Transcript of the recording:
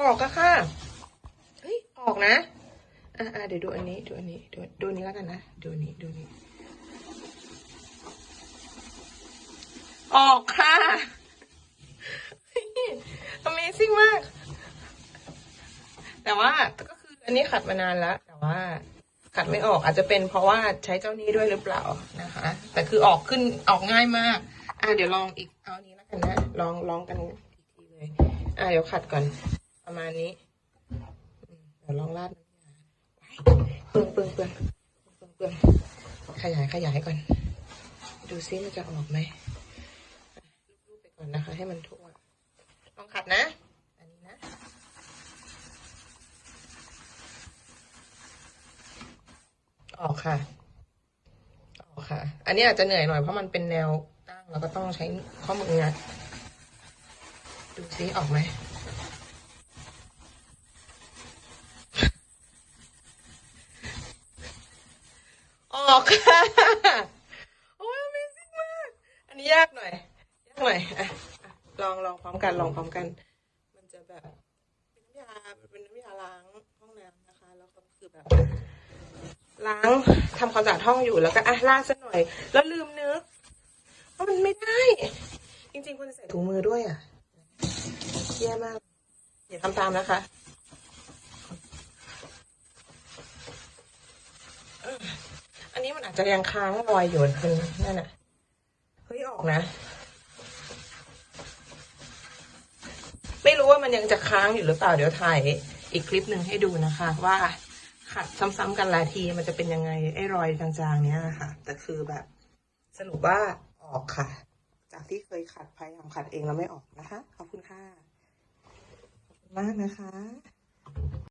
ออกอะค่ะ เฮ้ย ออกนะ อะอะเดี๋ยวดูอันนี้ ดูอันนี้ ดูดูนี้แล้วกันนะ ดูนี้ดูนี้ ออกค่ะ Amazing มาก แต่ว่าก็คืออันนี้ขัดมานานแล้ว แต่ว่าขัดไม่ออกอาจจะเป็นเพราะว่าใช้เจ้านี้ด้วยหรือเปล่านะคะ แต่คือออกขึ้นออกง่ายมาก อะเดี๋ยวลองอีกเอาอันนี้แล้วกันนะ ลองลองกันอีกทีเลย อะเดี๋ยวขัดก่อน ประมาณนี้อืมเดี๋ยวลองราดน้ำยาเปลืองเปลืองเปลืองเปลืองเปลืองขยายขยายก่อน ดูซิมันจะออกไหมอะรูปๆไปก่อนนะคะ ให้มันทั่วลองขัดนะอันนี้นะออกค่ะออกค่ะ อันนี้อาจจะเหนื่อยหน่อยเพราะมันเป็นแนวตั้งแล้วก็ต้องใช้ข้อมืองัดดูซิออกไหม ออกค่ะ โอ้ย Amazing มาก อันนี้ยากหน่อย ยากหน่อยอะลองลองพร้อมกันลองพร้อมกัน มันจะแบบเป็นน้ำยาเป็นน้ำยาล้างห้องน้ำนะคะ แล้วก็คือแบบ ล้างทำความสะอาดห้องอยู่แล้วก็อะลาดสักหน่อย แล้วลืมนึกว่ามันไม่ได้ จริงๆควรจะใส่ถุงมือด้วยอะแย่มากอย่าทำตามนะคะเอออันนี้ มันอาจจะยังค้างรอยอยู่คือนั่นน่ะเฮ้ยออกนะ ไม่รู้ว่ามันยังจะค้างอยู่หรือเปล่าเดี๋ยวถ่ายอีกคลิปหนึ่งให้ดูนะคะ ว่าขัดซ้ำๆกันหลายทีมันจะเป็นยังไงไอ้รอยจางๆเนี้ยค่ะแต่คือแบบ สรุปว่าออกค่ะ จากที่เคยขัดพยายามขัดเองแล้วไม่ออกนะคะขอบคุณค่ะขอบคุณมากนะคะ